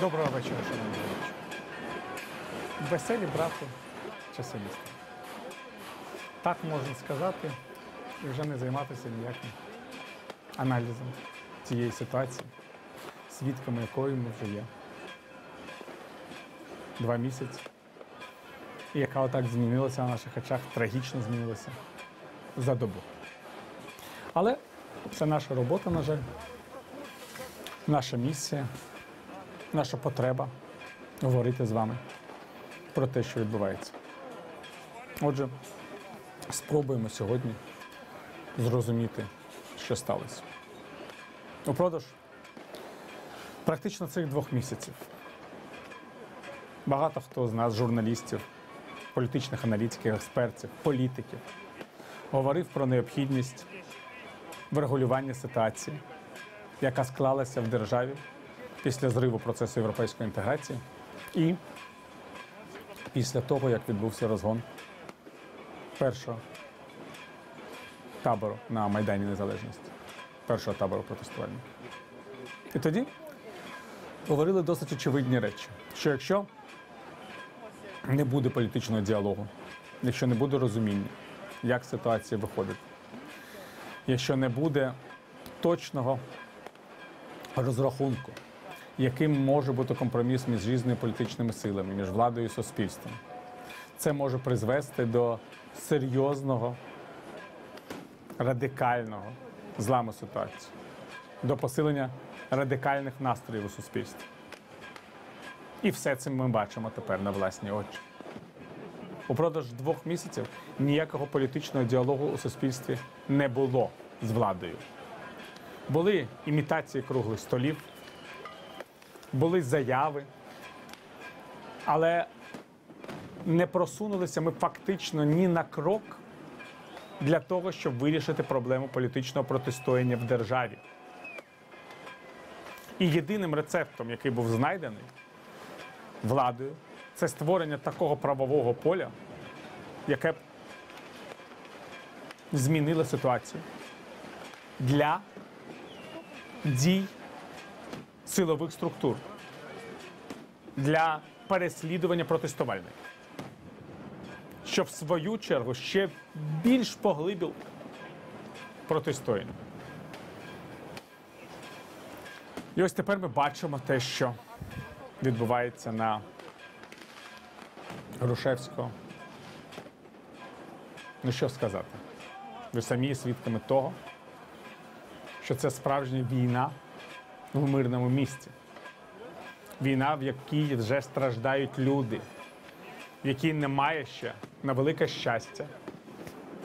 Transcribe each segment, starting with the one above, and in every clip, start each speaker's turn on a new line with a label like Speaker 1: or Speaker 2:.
Speaker 1: Доброго вечора, шановні глядачі. Веселі брати часи міста. Так можна сказати, і вже не займатися ніяким аналізом цієї ситуації, свідками якої ми вже є. Два місяці. І яка отак змінилася на наших очах, трагічно змінилася за добу. Але це наша робота, на жаль, наша місія, наша потреба говорити з вами про те, що відбувається. Отже, спробуємо сьогодні зрозуміти, що сталося. Упродовж практично цих двох місяців багато хто з нас, журналістів, політичних аналітиків, експертів, політиків, говорив про необхідність врегулювання ситуації, яка склалася в державі після зриву процесу європейської інтеграції і після того, як відбувся розгон першого табору на Майдані Незалежності, першого табору протестувальників. І тоді говорили досить очевидні речі, що якщо не буде політичного діалогу, якщо не буде розуміння, як з ситуації виходити, якщо не буде точного розрахунку, яким може бути компроміс між різними політичними силами, між владою і суспільством. Це може призвести до серйозного, радикального зламу ситуації, до посилення радикальних настроїв у суспільстві. І все це ми бачимо тепер на власні очі. Упродовж двох місяців ніякого політичного діалогу у суспільстві не було з владою. Були імітації круглих столів, були заяви, але не просунулися ми фактично ні на крок для того, щоб вирішити проблему політичного протистояння в державі. І єдиним рецептом, який був знайдений владою, це створення такого правового поля, яке б змінило ситуацію для дій силових структур для переслідування протестувальників, що в свою чергу ще більш поглибив протистояння. І ось тепер ми бачимо те, що відбувається на Грушевського. Ну що сказати? Ви самі свідками того, що це справжня війна в мирному місті. Війна, в якій вже страждають люди, в якій немає ще на велике щастя,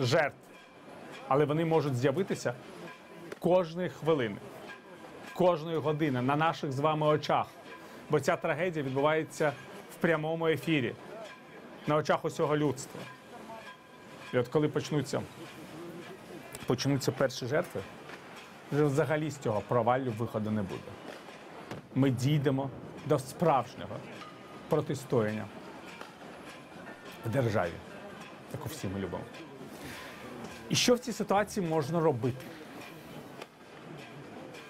Speaker 1: жертв. Але вони можуть з'явитися кожної хвилини, кожної години на наших з вами очах. Бо ця трагедія відбувається в прямому ефірі, на очах усього людства. І от коли почнуться, почнуться перші жертви, вже взагалі з цього провалю виходу не буде. Ми дійдемо до справжнього протистояння в державі, яку всі ми любимо. І що в цій ситуації можна робити?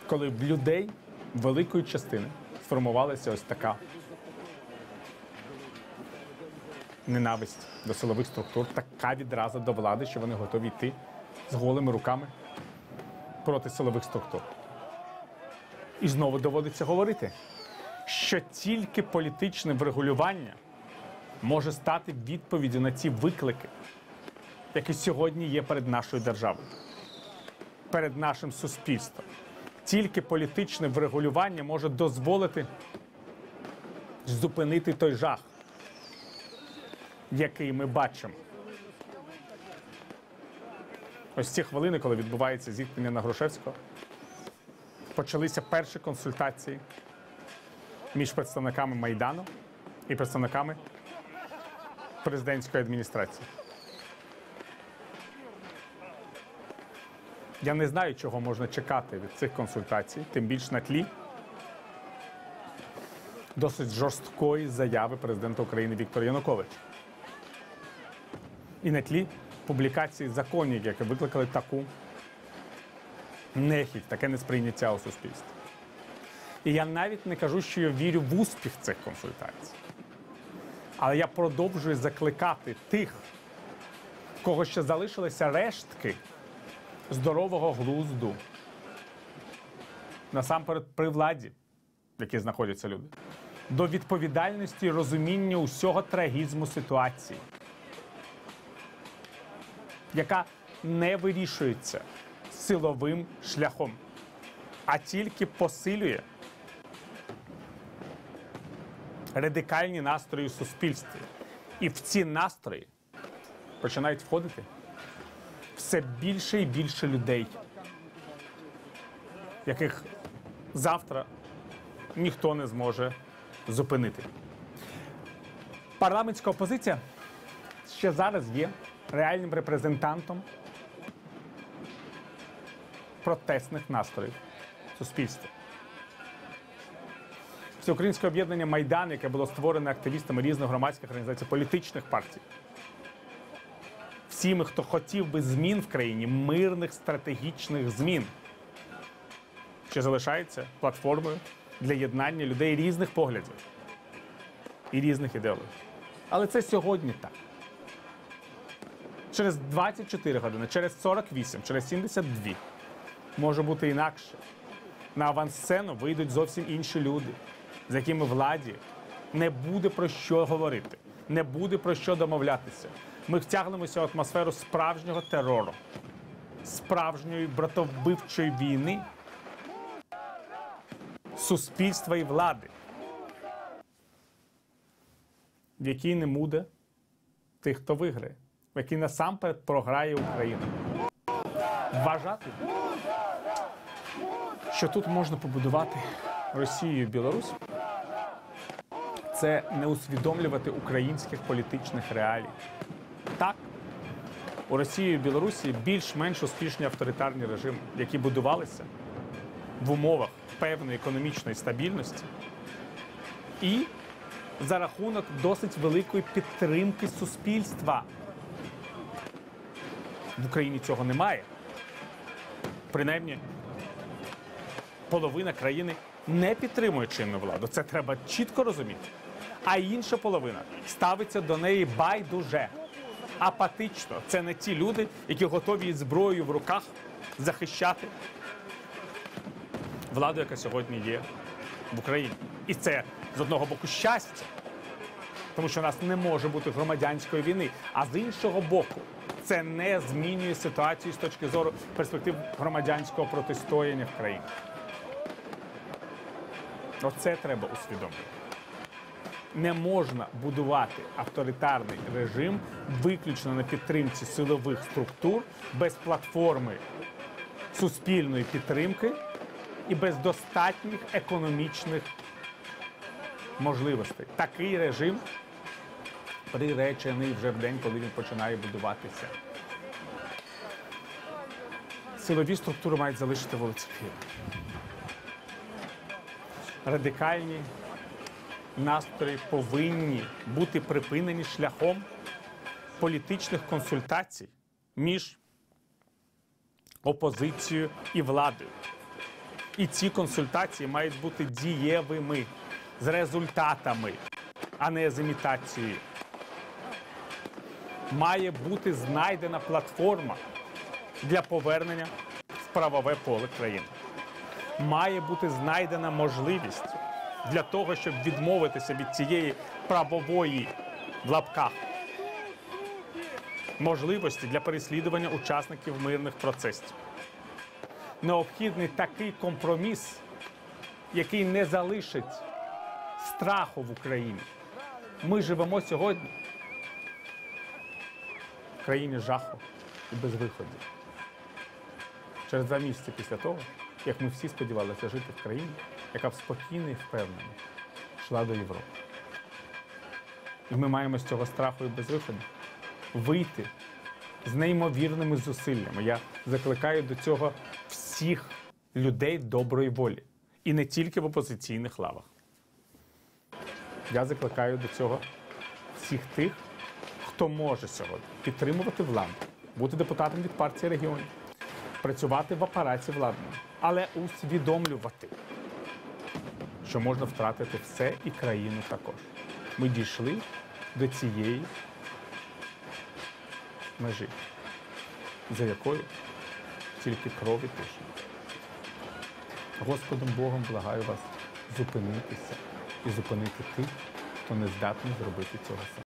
Speaker 1: Коли в людей великої частини сформувалася ось така ненависть до силових структур, така відраза до влади, що вони готові йти з голими руками проти силових структур. І знову доводиться говорити, що тільки політичне врегулювання може стати відповіддю на ці виклики, які сьогодні є перед нашою державою, перед нашим суспільством. Тільки політичне врегулювання може дозволити зупинити той жах, який ми бачимо. Ось ці хвилини, коли відбувається зіткнення на Грушевського, почалися перші консультації між представниками Майдану і представниками президентської адміністрації. Я не знаю, чого можна чекати від цих консультацій, тим більш на тлі досить жорсткої заяви президента України Віктора Януковича. І на тлі публікації законів, які викликали таку нехідь, таке несприйняття у суспільстві. І я навіть не кажу, що я вірю в успіх цих консультацій. Але я продовжую закликати тих, кого ще залишилися рештки здорового глузду, насамперед при владі, в якій знаходяться люди, до відповідальності і розуміння усього трагізму ситуації, яка не вирішується силовим шляхом, а тільки посилює радикальні настрої у суспільстві. І в ці настрої починають входити все більше і більше людей, яких завтра ніхто не зможе зупинити. Парламентська опозиція ще зараз є реальним репрезентантом протестних настроїв суспільства. Всеукраїнське об'єднання Майдан, яке було створене активістами різних громадських організацій, політичних партій. Всіми, хто хотів би змін в країні, мирних стратегічних змін, що залишається платформою для єднання людей різних поглядів і різних ідеологій. Але це сьогодні так. Через 24 години, через 48, через 72 може бути інакше. На авансцену вийдуть зовсім інші люди, з якими владі не буде про що говорити, не буде про що домовлятися. Ми втягнемося в атмосферу справжнього терору, справжньої братовбивчої війни, суспільства і влади, в якій не буде тих, хто виграє, в якій насамперед програє Україна. Вважати, що тут можна побудувати Росію і Білорусь, це не усвідомлювати українських політичних реалій. Так, у Росії і Білорусі більш-менш успішні авторитарні режими, які будувалися в умовах певної економічної стабільності і за рахунок досить великої підтримки суспільства. В Україні цього немає. Принаймні, половина країни не підтримує чинну владу. Це треба чітко розуміти. А інша половина ставиться до неї байдуже, апатично. Це не ті люди, які готові із зброєю в руках захищати владу, яка сьогодні є в Україні. І це з одного боку щастя, тому що у нас не може бути громадянської війни. А з іншого боку, це не змінює ситуацію з точки зору перспектив громадянського протистояння в країні. Оце треба усвідомити. Не можна будувати авторитарний режим виключно на підтримці силових структур без платформи суспільної підтримки і без достатніх економічних можливостей. Такий режим приречений вже в день, коли він починає будуватися. Силові структури мають залишити Києва. Радикальні настрої повинні бути припинені шляхом політичних консультацій між опозицією і владою. І ці консультації мають бути дієвими з результатами, а не з імітацією. Має бути знайдена платформа для повернення в правове поле країни. Має бути знайдена можливість для того, щоб відмовитися від цієї правової в лапках можливості для переслідування учасників мирних процесів. Необхідний такий компроміс, який не залишить страху в Україні. Ми живемо сьогодні країні жаху і безвиході. Через два місяці після того, як ми всі сподівалися жити в країні, яка б спокійно і впевнено йшла до Європи. І ми маємо з цього страху і безвиходу вийти з неймовірними зусиллями. Я закликаю до цього всіх людей доброї волі. І не тільки в опозиційних лавах. Я закликаю до цього всіх тих, хто може сьогодні підтримувати владу, бути депутатом від партії регіонів, працювати в апараті владному, але усвідомлювати, що можна втратити все і країну також. Ми дійшли до цієї межі, за якою тільки крові тиші. Господом Богом благаю вас зупинитися і зупинити тих, хто не здатний зробити цього сам.